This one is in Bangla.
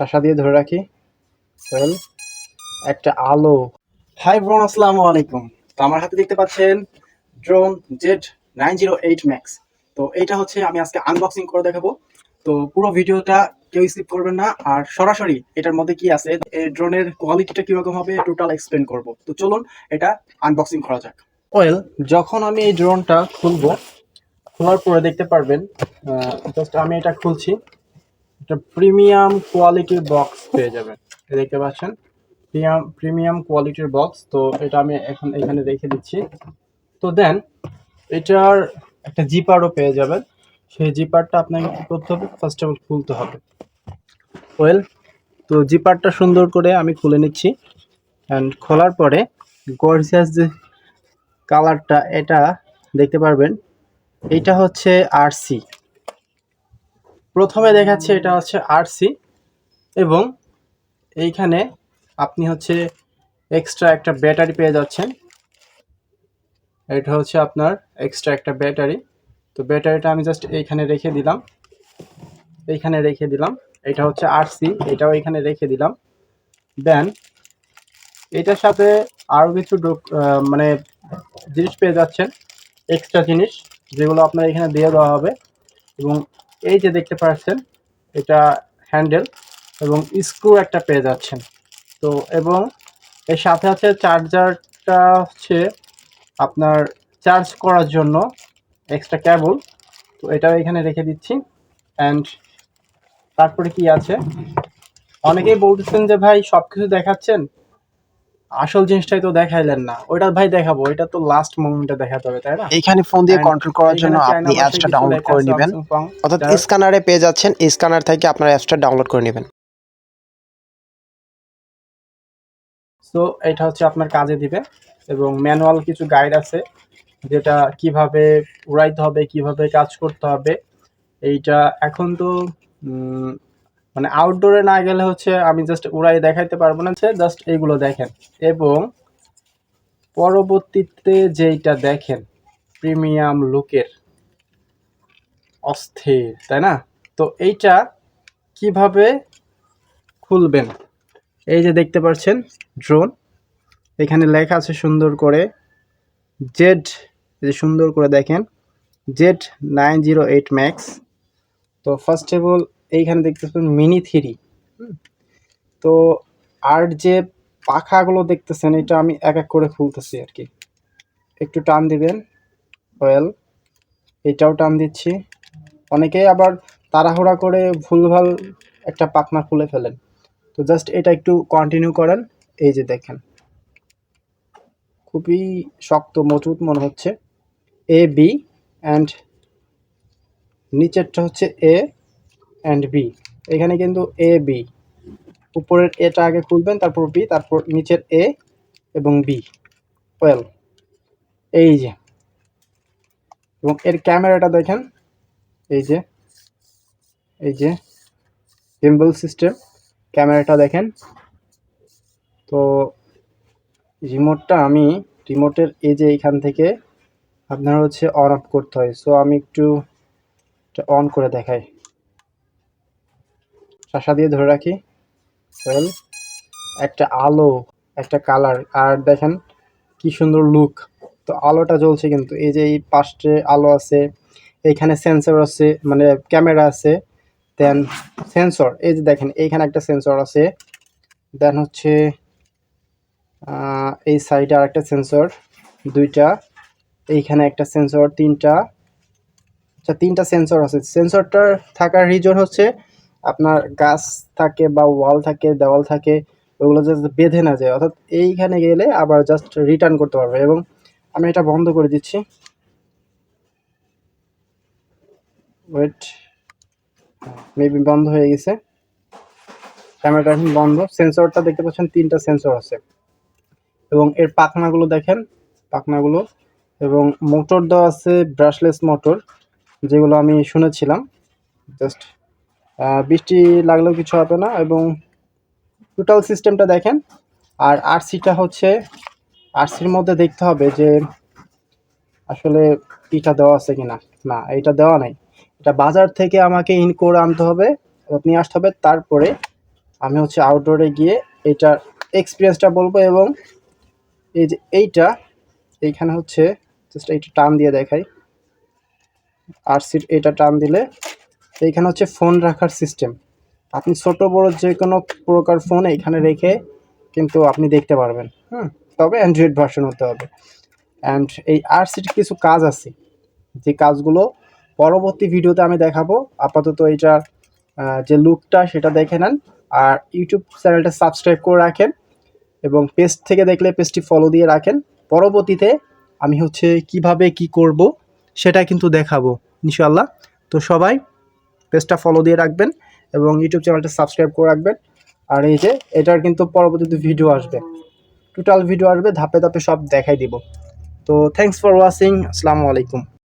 শাসা দিয়ে ধরে রাখি। একটা আলো। হাই ব্রন আসসালামু আলাইকুম। তো আমার হাতে দেখতে পাচ্ছেন drone Z nine zero eight max তো এইটা হচ্ছে আমি আজকে আনবক্সিং করে দেখাবো। তো পুরো ভিডিওটা কেউ স্কিপ করবেন না। আর সরাসরি এটার মধ্যে কি আছে এই ড্রোনের কোয়ালিটিটা কীরকম হবে টোটাল এক্সপ্লেন করব। তো চলুন এটা আনবক্সিং করা যাক। ওয়েল যখন আমি এই ড্রোনটা খুলবো, খোলার পরে দেখতে পারবেন জাস্ট আমি এটা খুলছি। একটা প্রিমিয়াম কোয়ালিটির বক্স পেয়ে যাবেন। দেখতে পাচ্ছেন? প্রিমিয়াম প্রিমিয়াম কোয়ালিটির বক্স। তো এটা আমি এখন এখানে রেখে দিচ্ছি। তো দেন, এটার একটা জিপারও পেয়ে যাবেন। সেই জিপারটা আপনাকে কি করতে হবে? ফার্স্ট অফ অল খুলতে হবে। ওয়েল তো জিপারটা সুন্দর করে আমি খুলে নিচ্ছি। অ্যান্ড খোলার পরে গর্জিয়াস যে কালারটা এটা দেখতে পারবেন। এটা হচ্ছে আরসি প্রথমে দেখাচ্ছে এটা হচ্ছে আরসি এবং এইখানে আপনি হচ্ছে এক্সট্রা একটা ব্যাটারি পেয়ে যাচ্ছেন। এটা হচ্ছে আপনার এক্সট্রা একটা ব্যাটারি তো ব্যাটারিটা আমি জাস্ট এইখানে রেখে দিলাম। এইখানে রেখে দিলাম। এটা হচ্ছে আরসি এটাও এখানে রেখে দিলাম। দেন এটার সাথে আরও কিছু মানে জিনিস পেয়ে যাচ্ছেন। এক্সট্রা জিনিস যেগুলো আপনার এখানে দিয়ে দেওয়া হবে। এবং এই যে দেখতে পাচ্ছেন, এটা হ্যান্ডেল এবং স্ক্রু একটা পেয়ে যাচ্ছেন। তো এবং এর সাথে আছে চার্জারটা হচ্ছে আপনার চার্জ করার জন্য এক্সট্রা ক্যাবল তো এটাও এখানে রেখে দিচ্ছি। অ্যান্ড তারপরে কি আছে? অনেকেই বলতেছেন যে, ভাই সব কিছু দেখাচ্ছেন? আসল জিনিসটাই তো দেখাইলেন না। ওইটা ভাই দেখাবো এটা তো লাস্ট মোমেন্টে দেখাতে হবে তাই না? এইখানে ফোন দিয়ে কন্ট্রোল করার জন্য আপনি অ্যাপসটা ডাউনলোড করে নেবেন। অর্থাৎ স্ক্যানারে পেয়ে যাচ্ছেন স্ক্যানার থেকে আপনার অ্যাপসটা ডাউনলোড করে নেবেন। সো এটা হচ্ছে আপনার কাজে দিবে এবং ম্যানুয়াল কিছু গাইড আছে যেটা কীভাবে উড়াইতে হবে কীভাবে কাজ করতে হবে এইটা এখন তো উম, মানে আউটডোরে না গেলে হচ্ছে আমি জাস্ট উড়াই দেখাইতে পারব না জাস্ট এইগুলো দেখেন। এবং পরবর্তীতে যেইটা দেখেন প্রিমিয়াম লুকের অস্থির, তাই না? তো এইটা কীভাবে খুলবেন? এই যে দেখতে পাচ্ছেন ড্রোন এখানে লেখা আছে সুন্দর করে জেড যে সুন্দর করে দেখেন, Z nine zero eight max. তো ফার্স্ট অফ অল এইখানে দেখতেছেন মিনি থ্রি তো আর যে পাখাগুলো দেখতেছেন এটা আমি এক এক করে খুলতেছি আর কি। একটু টান দিবেন ওয়েল। এটাও টান দিচ্ছি। অনেকেই আবার তাড়াহুড়া করে ভুলভাল একটা পাখনা খুলে ফেলেন। তো জাস্ট এটা একটু কন্টিনিউ করেন এই যে দেখেন। খুবই শক্ত মজবুত মনে হচ্ছে। এ বি অ্যান্ড নিচেরটা হচ্ছে এ অ্যান্ড বি এখানে কিন্তু এ বি উপরের এটা আগে খুলবেন, তারপর বি তারপর নিচের এ এবং বি ওয়েল এই যে। এবং এর ক্যামেরাটা দেখেন। এই যে। এই যে। গিম্বল সিস্টেম ক্যামেরাটা দেখেন। তো রিমোটটা আমি, রিমোটের এই যে এইখান থেকে আপনার হচ্ছে অন অফ করতে হয়। সো আমি একটু অন করে দেখাই। শাসা দিয়ে ধরে রাখি। ওয়েল একটা আলো, একটা কালার আর দেখেন কি সুন্দর লুক তো আলোটা জ্বলছে কিন্তু। এই যে এই পাশে আলো আছে, এইখানে সেন্সর আছে মানে ক্যামেরা আছে দেন সেন্সর এই যে দেখেন, এইখানে একটা সেন্সর আছে। দেন হচ্ছে এই সাইডে আর একটা সেন্সর দুইটা। এইখানে একটা সেন্সর তিনটা। আচ্ছা তিনটা সেন্সর আছে। সেন্সরটার থাকার রিজন হচ্ছে আপনার গাছ থাকে বা ওয়াল থাকে, দেওয়াল থাকে, ওগুলো জাস্ট বেঁধে না যায়। অর্থাৎ এইখানে গেলে আবার জাস্ট রিটার্ন করতে পারবে এবং আমি এটা বন্ধ করে দিচ্ছি। ওয়েট মেবি বন্ধ হয়ে গেছে। ক্যামেরাটা এখন বন্ধ। সেন্সরটা দেখতে পাচ্ছেন, তিনটা সেন্সর আছে। এবং এর পাখনাগুলো দেখেন, পাখনাগুলো। এবং মোটর দেওয়া আছে ব্রাশলেস মোটর যেগুলো আমি শুনেছিলাম। জাস্ট বৃষ্টি লাগলেও কিছু হবে না এবং টোটাল সিস্টেমটা দেখেন। আর আরসিটা হচ্ছে আরসির মধ্যে দেখতে হবে যে আসলে এটা দেওয়া আছে কিনা। না, এটা দেওয়া নাই। এটা বাজার থেকে আমাকে ইন করে আনতে হবে, নিয়ে আসতে হবে। তারপরে আমি হচ্ছে আউটডোরে গিয়ে এটার এক্সপিরিয়েন্সটা বলব এবং এই যে এইটা, এইখানে হচ্ছে জাস্ট এইটা টান দিয়ে দেখাই। আর সিট এটা টান দিলে এইখানে হচ্ছে ফোন রাখার সিস্টেম আপনি ছোট, বড় যে কোনো প্রকার ফোন এইখানে রেখে কিন্তু আপনি দেখতে পারবেন। হুম, তবে অ্যান্ড্রয়েড ভার্সন হতে হবে। অ্যান্ড এই আর সিটির কিছু কাজ আছে। যে কাজগুলো পরবর্তী ভিডিওতে আমি দেখাবো। আপাতত এইটার যে লুকটা সেটা দেখে নেন। আর ইউটিউব চ্যানেলটা সাবস্ক্রাইব করে রাখেন এবং পেজ থেকে দেখলে পেজটি ফলো দিয়ে রাখেন। পরবর্তীতে আমি হচ্ছে কীভাবে কি করব সেটা কিন্তু দেখাবো ইনশাল্লাহ তো সবাই পেজটা ফলো দিয়ে রাখবেন এবং ইউটিউব চ্যানেলটা সাবস্ক্রাইব করে রাখবেন। আর এই যে, এটার কিন্তু পরবর্তীতে ভিডিও আসবে। টোটাল ভিডিও আসবে, ধাপে ধাপে সব দেখাই দিব। তো থ্যাংকস ফর ওয়াচিং আসসালামু আলাইকুম।